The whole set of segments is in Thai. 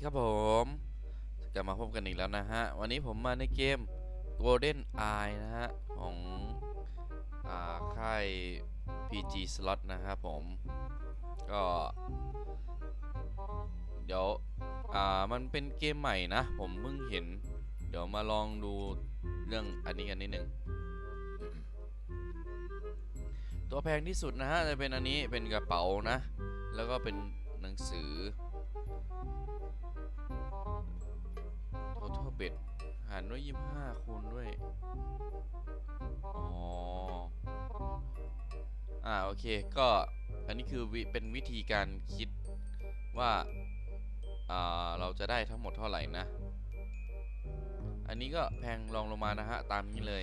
ดีครับผมกลับมาพบกันอีกแล้วนะฮะ วันนี้ผมมาในเกม Golden Eye นะฮะ ของอ่าค่าย PG Slot นะครับผม ก็ เดี๋ยว อ่า มันเป็นเกมใหม่นะ ผมเพิ่งเห็น เดี๋ยวมาลองดูเรื่องอันนี้กันนิดนึงตัวแพงที่สุดนะฮะจะเป็นอันนี้เป็นกระเป๋านะ แล้วก็เป็น หนังสือ total bet หารด้วย25คูณด้วย อ๋อ อ่า โอเค ก็อันนี้คือวิเป็นวิธีการคิดว่าอ่าเราจะได้ทั้งหมดเท่าไหร่นะ อันนี้ก็แพงรองลงมานะฮะ ตามนี้เลย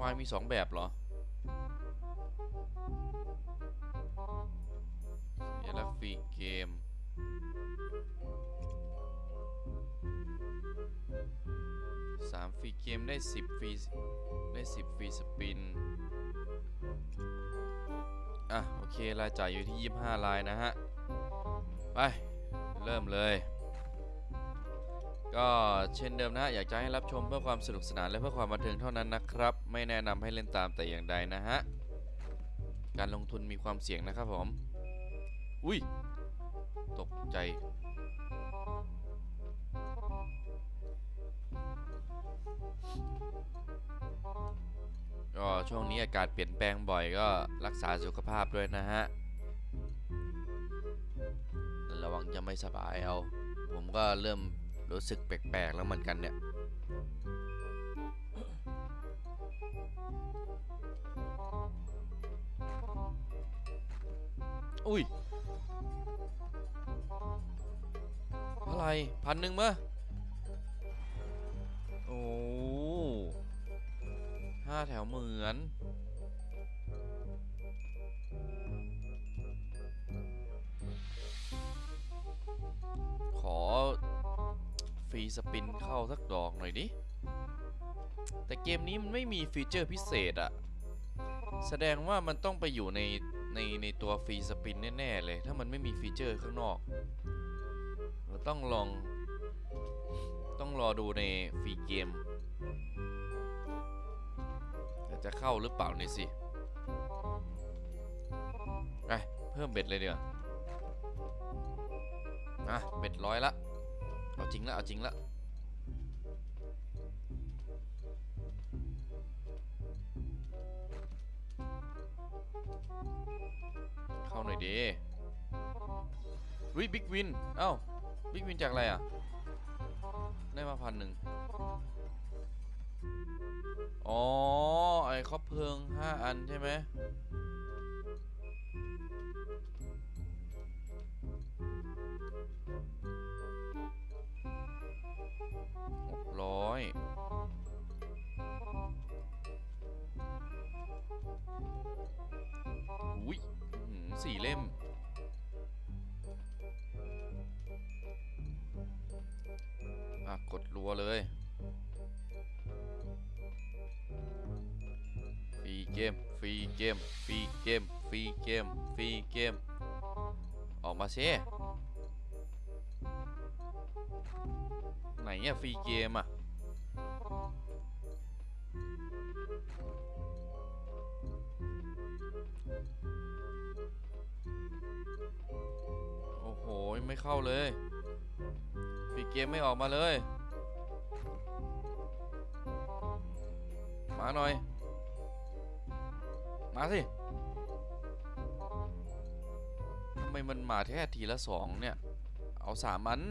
วายมีสองแบบเหรอ เอลฟรีเกม สามฟรีเกมได้สิบฟรีได้สิบฟรีสปิน อะ โอเค รายจ่ายอยู่ที่ 25 ลายนะฮะ ไป เริ่มเลย ก็เช่นเดิมนะฮะ อยากจะให้รับชมเพื่อความสนุกสนานและเพื่อความบันเทิงเท่านั้นนะครับ ไม่แนะนำให้เล่นตามแต่อย่างใดนะฮะ การลงทุนมีความเสี่ยงนะครับผม อุ้ย ตกใจ ก็ช่วงนี้อากาศเปลี่ยนแปลงบ่อยก็รักษาสุขภาพด้วยนะฮะ ระวังจะไม่สบายเอา ผมก็เริ่มรู้สึกแปลกๆแล้วเหมือนกันเนี่ยอุ้ย รพันหนึ่งมะโอ้ห้าแถวเหมือน ขอ ฟรีสปินเข้าสักดอกหน่อยดิ แต่เกมนี้มันไม่มีฟีเจอร์พิเศษอะแสดงว่ามันต้องไปอยู่ในในในตัวฟรีสปินแน่ ๆ เลย ถ้ามันไม่มีฟีเจอร์ข้างนอก ต้องลอง ต้องรอดูในฟรีเกม จะเข้าหรือเปล่านี่สิไปเพิ่มเบ็ดเลยเดี๋ยวอะเบ็ดร้อยละ เอาจริงละ เอาจริงละเข้าหน่อยดีวิบิ๊กวิน เอ้า บิ๊กวินจากอะไรอะ ได้มาพันหนึ่งอ๋อ ไอ้ครอบเพลิง5อันใช่ไหม เกม ฟรีเกม ฟรีเกม ฟรีเกม ฟรีเกม ออกมาเซ่ไหนอะฟรีเกมอะโอ้โห ไม่เข้าเลย ฟรีเกมไม่ออกมาเลย มาหน่อย มาสิทำไมมันมาแค่ทีละสองเนี่ย เอาสามอัน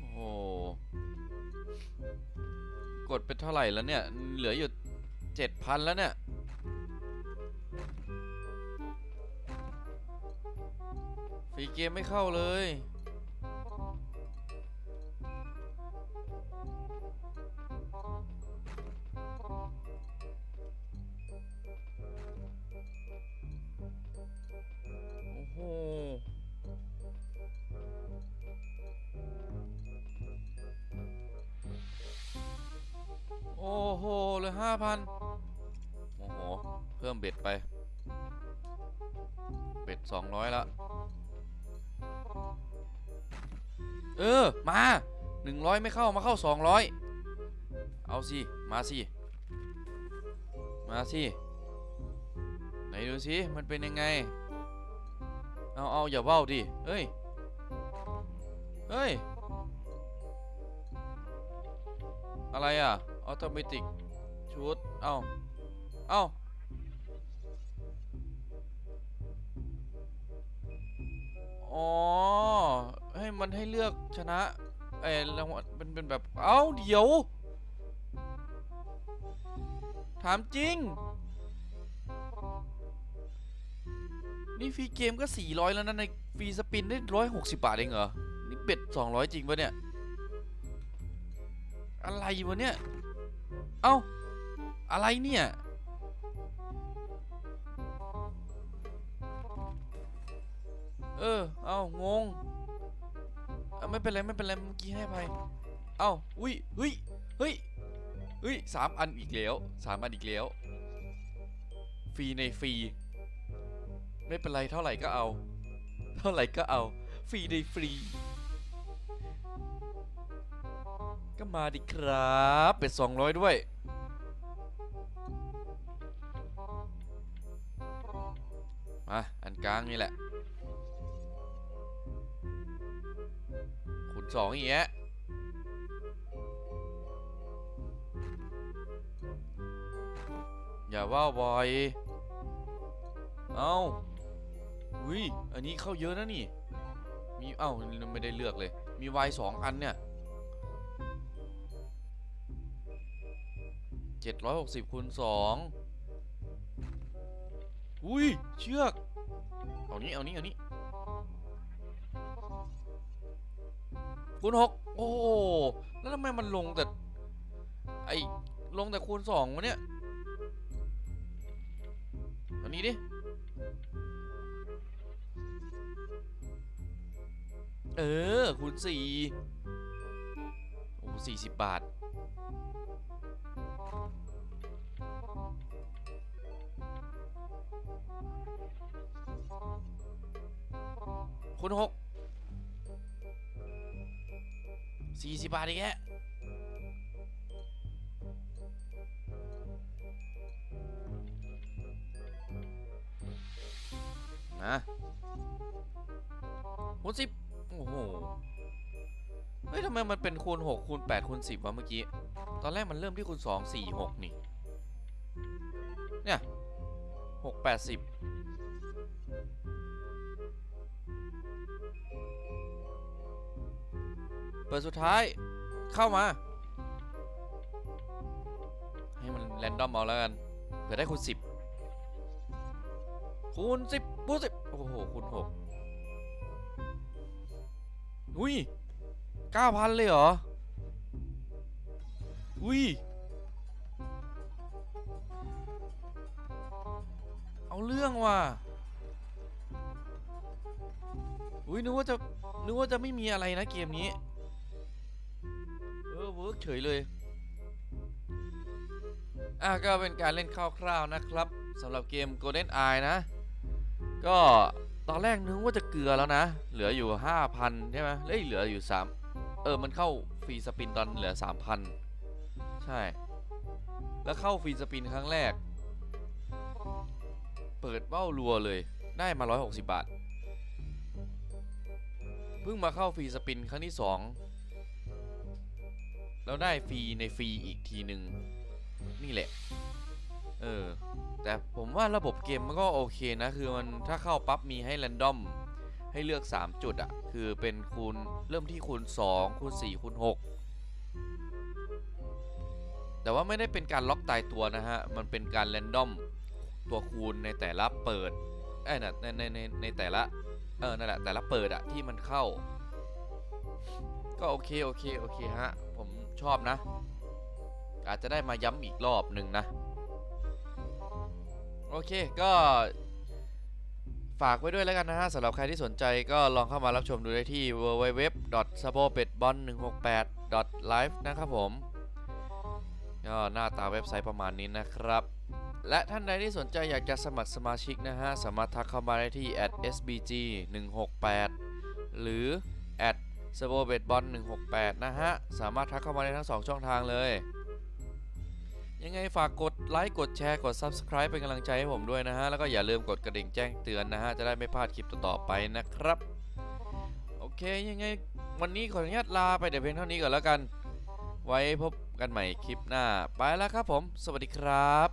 โอ้โหกดเป็นเท่าไหร่แล้วเนี่ย เหลืออยู่ เจ็ดพันแล้วเนี่ย ฟรีเกมไม่เข้าเลย โอ้โอ้โหเหลยห้าพัน พิ่มเบ็ดไป เบ็ดสองร้อยละ เออ มาหนึ่งร้อยไม่เข้ามาเข้าสองร้อยเอาสิ มาสิ มาสิ ไหนดูสิ มันเป็นยังไง เอาเอาอย่าเบ้าดิเฮ้ย เฮ้ย อะไรอะ ออโตเมติกชุด เอาเอา อ๋อ ให้มันให้เลือกชนะ เอ้รางวัลเป็นเป็นแบบ เอ้า เดี๋ยว ถามจริง นี่ฟรีเกมก็ 400 แล้วนะ ในฟรีสปินได้ 160 บาทเองเหรอ นี่เบ็ด 200 จริงปะเนี่ย อะไรวะเนี่ย เอ้า อะไรเนี่ย เออ เอางงเอาไม่เป็นไรไม่เป็นไรเมื่อกี้ให้ไปเอ้าอุ้ยเฮ้ยเฮ้ยเฮ้ยสามอันอีกแล้วสามอันอีกแล้วฟรีในฟรีไม่เป็นไรเท่าไหร่ก็เอา เท่าไหร่ก็เอาฟรีในฟรี ก็มาดิครับเป็ด200ด้วยมาอันกลางนี่แหละ สองอย่างเงี้ยอย่าว่าบอยเอ้าอุ้ยอันนี้เข้าเยอะนะนี่ มีเอ้าไม่ได้เลือกเลย มีวายสองอันเนี่ยเจ็ดร้อยหกสิบคูณสองอุ้ย เชือก เอานี้เอานี้เอานี้ คูณหกโอ้แล้วทำไมมันลงแต่ไอลงแต่คูณสองวะเนี่ยอันนี้ดิเออคูณสี่โอ้สี่สิบบาทคูณหก สี่สิบบาทอีกแกนะคูณสิบโอ้โห เฮ้ยทำไมมันเป็นคูณหกคูณแปดคูณสิบวะเมื่อกี้ ตอนแรกมันเริ่มที่คูณสองสี่หกนี่ เนี่ยหกแปดสิบ ปิดสุดท้ายเข้ามา ให้มันแรนดอมเอาแล้วกัน เผื่อได้คูณสิบคูณสิบคูณสิบโอ้โหคูณหกอุ้ยเก้าพันเลยเหรอ อุ้ย เอาเรื่องว่ะ อุ้ยนึกว่าจะนึกว่าจะไม่มีอะไรนะเกมนี้ วิร์กเฉยเลย อะก็เป็นการเล่นคร่าวๆนะครับสำหรับเกม Golden Eye นะ ก็ตอนแรกนึกว่าจะเกลือแล้วนะ เหลืออยู่ 5,000 ใช่ไหมเอ้ยเหลืออยู่ 3 เออ มันเข้าฟรีสปินตอนเหลือ 3,000 ใช่ แล้วเข้าฟรีสปินครั้งแรก เปิดเบ้ารัวเลยได้มา 160 บาท เพิ่งมาเข้าฟรีสปินครั้งที่ 2 แล้วได้ฟรีในฟรีอีกทีหนึ่งนี่แหละ เออ แต่ผมว่าระบบเกมมันก็โอเคนะ คือมันถ้าเข้าปั๊บมีให้แรนดอมให้เลือก 3 จุดอะคือเป็นคูณเริ่มที่คูณ 2 คูณ 4 คูณ 6 แต่ว่าไม่ได้เป็นการล็อกตายตัวนะฮะ มันเป็นการแรนดอมตัวคูณในแต่ละเปิดไอ้ยนะในในในในแต่ละ เออ นั่นแหละ แต่ละเปิดอะที่มันเข้า ก็โอเค โอเค โอเคฮะ ผม ชอบนะ อาจจะได้มาย้ำอีกรอบหนึ่งนะ โอเคก็ฝากไว้ด้วยแล้วกันนะฮะสำหรับใครที่สนใจก็ลองเข้ามารับชมดูได้ที่ www.sabopetbon168.live นะครับผมก็หน้าตาเว็บไซต์ประมาณนี้นะครับ และท่านใดที่สนใจอยากจะสมัครสมาชิกนะฮะ สามารถทักเข้ามาได้ที่ @sbg168 หรือ s a b o b e t b o n 168 นะฮะ สามารถทักเข้ามาได้ทั้ง 2 ช่องทางเลย ยังไงฝากกดไลค์กดแชร์กด Subscribe เป็นกำลังใจให้ผมด้วยนะฮะ แล้วก็อย่าลืมกดกระดิ่งแจ้งเตือนนะฮะ จะได้ไม่พลาดคลิปต่อๆไปนะครับ โอเคยังไงวันนี้ขออนุญาตลาไปแต่เพียงเท่านี้ก่อนแล้วกัน ไว้พบกันใหม่คลิปหน้า ไปแล้วครับผม สวัสดีครับ